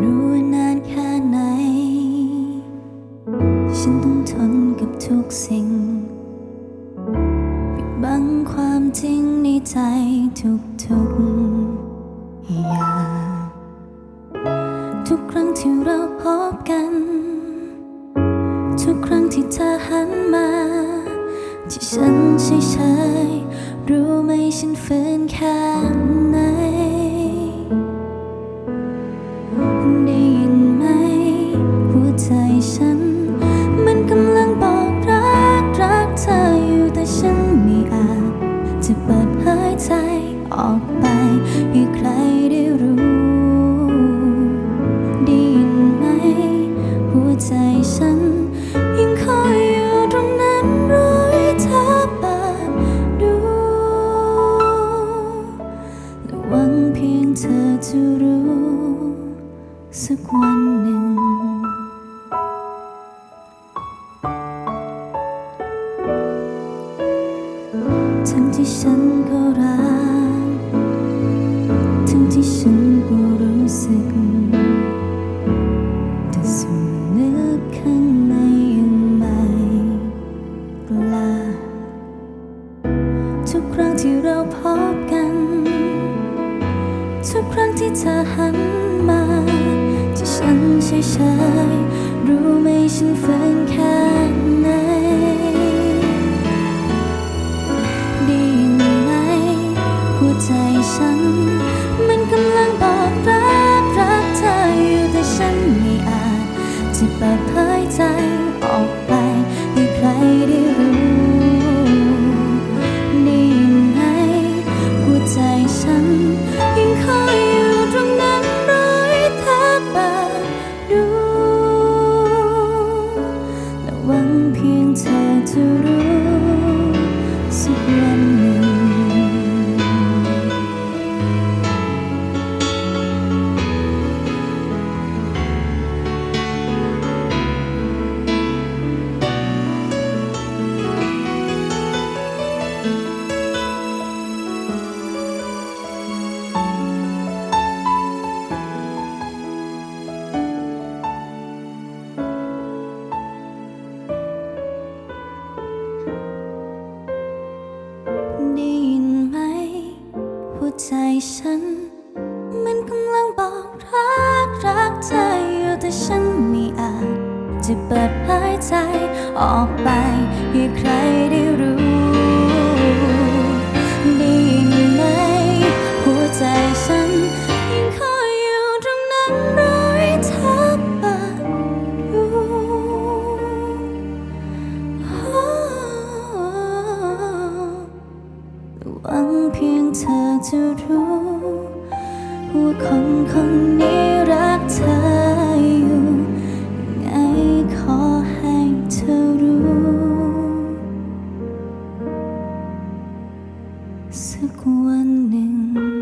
รู้ว่านานแค่ไหน ฉันต้องทนกับทุกสิ่ง ปิดบังความจริงในใจทุกๆอย่างทุกครั้งที่เราพบกัน ทุกครั้งที่เธอหันมา ที่ฉันเฉยๆรู้ไหมฉันฝืนแค่ไหน ออกไปให้ใครได้รู้ ได้ยินไหม หัวใจฉัน ยังคอยอยู่ตรงนั้นรอให้เธอเปิดดูและหวังเพียงเธอจะรู้ สักวันหนึ่งทั้งที่ฉันก็รัก ที่ฉันก็รู้สึกแต่ส่วนลึกข้างในยังไม่กล้าทุกครั้งที่เราพบกัน ทุกครั้งที่เธอหันมาที่ฉันเฉยๆรู้ไหมฉันฝืนแค่ไหนได้ยินไหมหัวใจฉัน กำลังบอกรักรักเธออยู่แต่ฉันไม่อาจจะเปิดเผยใจออกไปให้ใครได้รู้ได้ยินไหมหัวใจฉันยังคอยอยู่ตรงนั้นรอให้เธอเปิดดูและหวังเพียงเธอจะรู้ ใจฉัน มันกำลังบอกรักรักเธออยู่แต่ฉันไม่อาจจะเปิดเผยใจออกไปให้ใคร เธอจะรู้ว่าคนคนนี้รักเธออยู่ยังไงขอให้เธอรู้ สักวันหนึ่ง